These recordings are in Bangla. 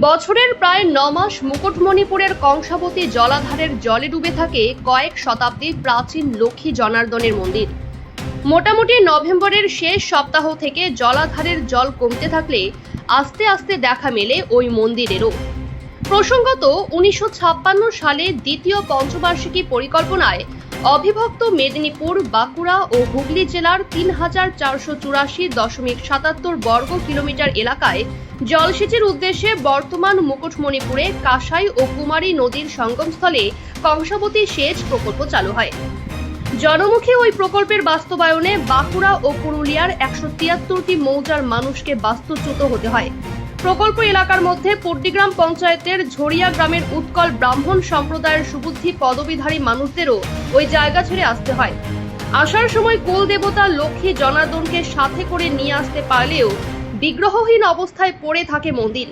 বছরের প্রায় ন মাস মুকুটমণিপুরের কংসাবতী জলাধারের জলে ডুবে থাকে কয়েক শতাব্দীর প্রাচীন লক্ষ্মী জনার্দনের মন্দির। মোটামুটি নভেম্বরের শেষ সপ্তাহ থেকে জলাধারের জল কমতে থাকলে আস্তে আস্তে দেখা মেলে ওই মন্দিরেরও। প্রসঙ্গত, উনিশশো ছাপ্পান্ন সালে দ্বিতীয় পঞ্চবার্ষিকী পরিকল্পনায় অবিভক্ত মেদিনীপুর, বাঁকুড়া ও হুগলি জেলার তিন হাজার চারশো চুরাশি দশমিক সাতাত্তর বর্গ কিলোমিটার এলাকায় জলসেচের উদ্দেশ্যে বর্তমান মুকুটমণিপুরে কাঁসাই ও কুমারী নদীর সঙ্গমস্থলে কংসাবতী সেচ প্রকল্প চালু হয়। জনমুখী ওই প্রকল্পের বাস্তবায়নে বাঁকুড়া ও পুরুলিয়ার একশো তিয়াত্তরটি মৌজার মানুষকে বাস্তুচ্যুত হতে হয়। প্রকল্প এলাকার মধ্যে পট্টিগ্রাম পঞ্চায়েতের ঝরিয়া গ্রামের উৎকল ব্রাহ্মণ সম্প্রদায়ের সুবুদ্ধি পদবীধারী মানুষদেরও ওই জায়গা ছেড়ে আসতে হয়। আসার সময় কুল দেবতা লক্ষ্মী জনার্দনকে সাথে করে নিয়ে আসতে পারলেও বিগ্রহহীন অবস্থায় পড়ে থাকে মন্দির।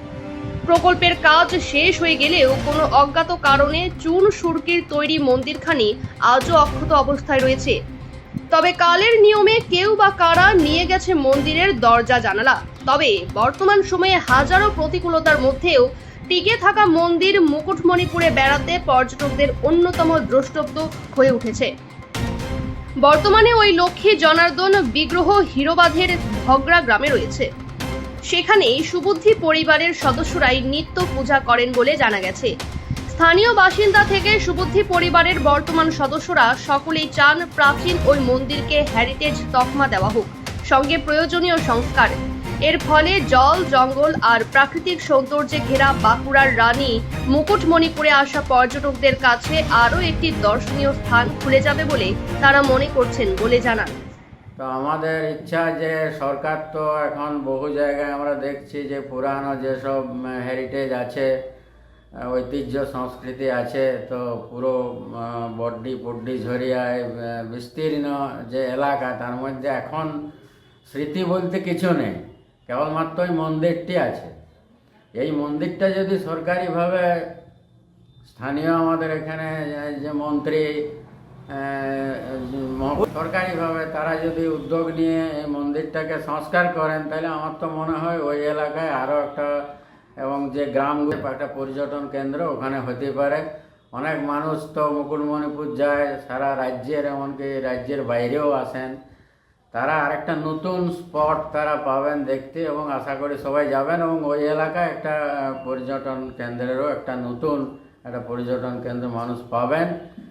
প্রকল্পের কাজ শেষ হয়ে গেলেও কোনো অজ্ঞাত কারণে চুন সুরকির তৈরি মন্দিরখানি আজও অক্ষত অবস্থায় রয়েছে। তবে কালের নিয়মে কেউ বা কারা নিয়ে গেছে মন্দিরের দরজা জানালা। তবে বর্তমান সময়ে হাজারো প্রতিকূলতার মধ্যেও টিকে থাকা মন্দির মুকুটমণিপুরে বেড়াতে পর্যটকদের অন্যতম দ্রষ্টব্য হয়ে উঠেছে। বর্তমানে ওই লক্ষ্মী জনার্দন বিগ্রহ হিরোবাঁধের ভগরা গ্রামে রয়েছে। সেখানেই সুবুদ্ধি পরিবারের সদস্যরাই নিত্য পূজা করেন বলে জানা গেছে। স্থানীয় বাসিন্দা থেকে সুবুদ্ধি পরিবারের বর্তমান সদস্যরা সকলেই চান প্রাচীন ওই মন্দিরকে হ্যারিটেজ তকমা দেওয়া হোক, সঙ্গে প্রয়োজনীয় সংস্কার। এর ফলে জল, জঙ্গল আর প্রাকৃতিক সৌন্দর্যে ঘেরা বাঁকুড়ার রানী মুকুটমণিপুরে আসা পর্যটকদের কাছে আরও একটি দর্শনীয় স্থান খুলে যাবে বলে তারা মনে করছেন বলে জানান। তো আমাদের ইচ্ছা যে সরকার তো এখন বহু জায়গায় আমরা দেখছি যে পুরানো যেসব হেরিটেজ আছে ঐতিহ্য, সংস্কৃতি আছে, তো পুরো বড্ডি পড্ডি ঝরিয়ায় বিস্তীর্ণ যে এলাকা, তার মধ্যে এখন স্মৃতি বলতে কিছু নেই কেবলমাত্র ওই মন্দিরটি আছে। এই মন্দিরটা যদি সরকারিভাবে স্থানীয় আমাদের এখানে যে মন্ত্রী সরকারিভাবে তারা যদি উদ্যোগ নিয়ে এই মন্দিরটাকে সংস্কার করেন, তাহলে আমার তো মনে হয় ওই এলাকায় আরও একটা এবং যে গ্রামগুলো, একটা পর্যটন কেন্দ্র, ওখানে হতে পারে। অনেক মানুষ তো মুকুটমণিপুর যায়, সারা রাজ্যের, এমনকি রাজ্যের বাইরেও আসেন। তারা আরেকটা নতুন স্পট তারা পাবেন দেখতে এবং আশা করি সবাই যাবেন এবং ওই এলাকায় একটা পর্যটন কেন্দ্রেরও একটা নতুন, একটা পর্যটন কেন্দ্র মানুষ পাবেন।